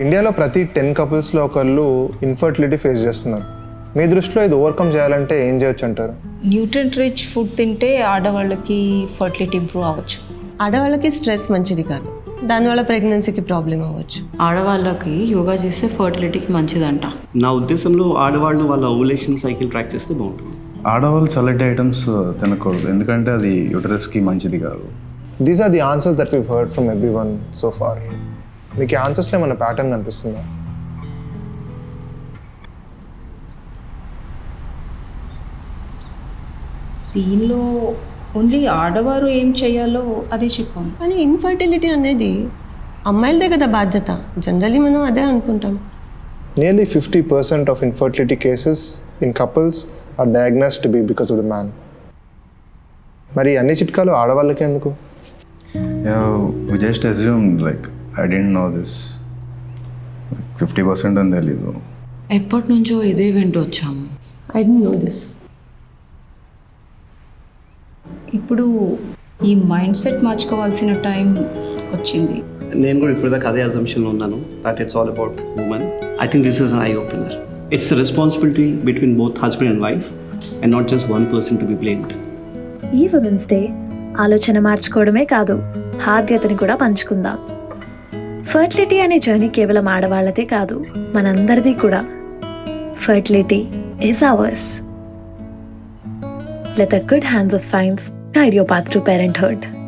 ఇండియాలో ప్రతి టెన్ కపుల్స్లో ఒకళ్ళు ఇన్ఫర్టిలిటీ ఫేస్ చేస్తున్నారు. మీ దృష్టిలో ఇది ఓవర్కమ్ చేయాలంటే ఏం చేయొచ్చు అంటారు? న్యూట్రియంట్ రిచ్ ఫుడ్ తింటే ఆడవాళ్ళకి ఫర్టిలిటీ ఇంప్రూవ్ అవ్వచ్చు. ఆడవాళ్ళకి స్ట్రెస్ మంచిది కాదు. దానివల్ల ప్రెగ్నెన్సీకి ప్రాబ్లం అవ్వచ్చు. ఆడవాళ్ళకి యోగా చేస్తే ఫర్టిలిటీకి మంచిదంట. నా ఉద్దేశంలో ఆడవాళ్ళు వాళ్ళ ఓవులేషన్ సైకిల్ ట్రాక్ చేస్తే బాగుంటుంది. ఆడవాళ్ళు చల్లటి ఐటమ్స్ తినకూడదు. ఎందుకంటే అది యూటరస్కి మంచిది కాదు. These are the answers that we heard from everyone so far మీకు ఆన్సర్స్లో ఏమైనా ప్యాటర్న్ కనిపిస్తుందా? దీనిలో ఓన్లీ ఆడవారు ఏం చేయాలో అదే చెప్పాము కానీ ఇన్ఫర్టిలిటీ అనేది అమ్మాయిలదే కదా బాధ్యత. జనరలీ మనం అదే అనుకుంటాం. Nearly fifty percent of infertility cases in couples are diagnosed be because of the man మరి అన్ని చిట్కాలు ఆడవాళ్ళకి ఎందుకు? Just assume like I don't know this fifty percent అని తెలీదు. ఎప్పటి నుంచో ఇదే వింటూ వచ్చాము ఐ డోంట్ నో దిస్ ఇప్పుడు ఈ మైండ్ సెట్ మార్చుకోవాల్సిన టైం వచ్చింది. నేను కూడా ఇప్పుడు దాకా అదే అజంప్షన్లో ఉన్నాను that it's all about women I think this is an eye opener it's responsibility between both husband and wife and not just one person to be blamed ఈ ఉమెన్స్ డే ఆలోచన మార్చుకోవడమే కాదు బాధ్యతని కూడా పంచుకుందాం. ఫర్టిలిటీ అనే జర్నీ కేవలం ఆడవాళ్ళదే కాదు మనందరిది కూడా. Fertility is ours let the good hands of science guide your path to parenthood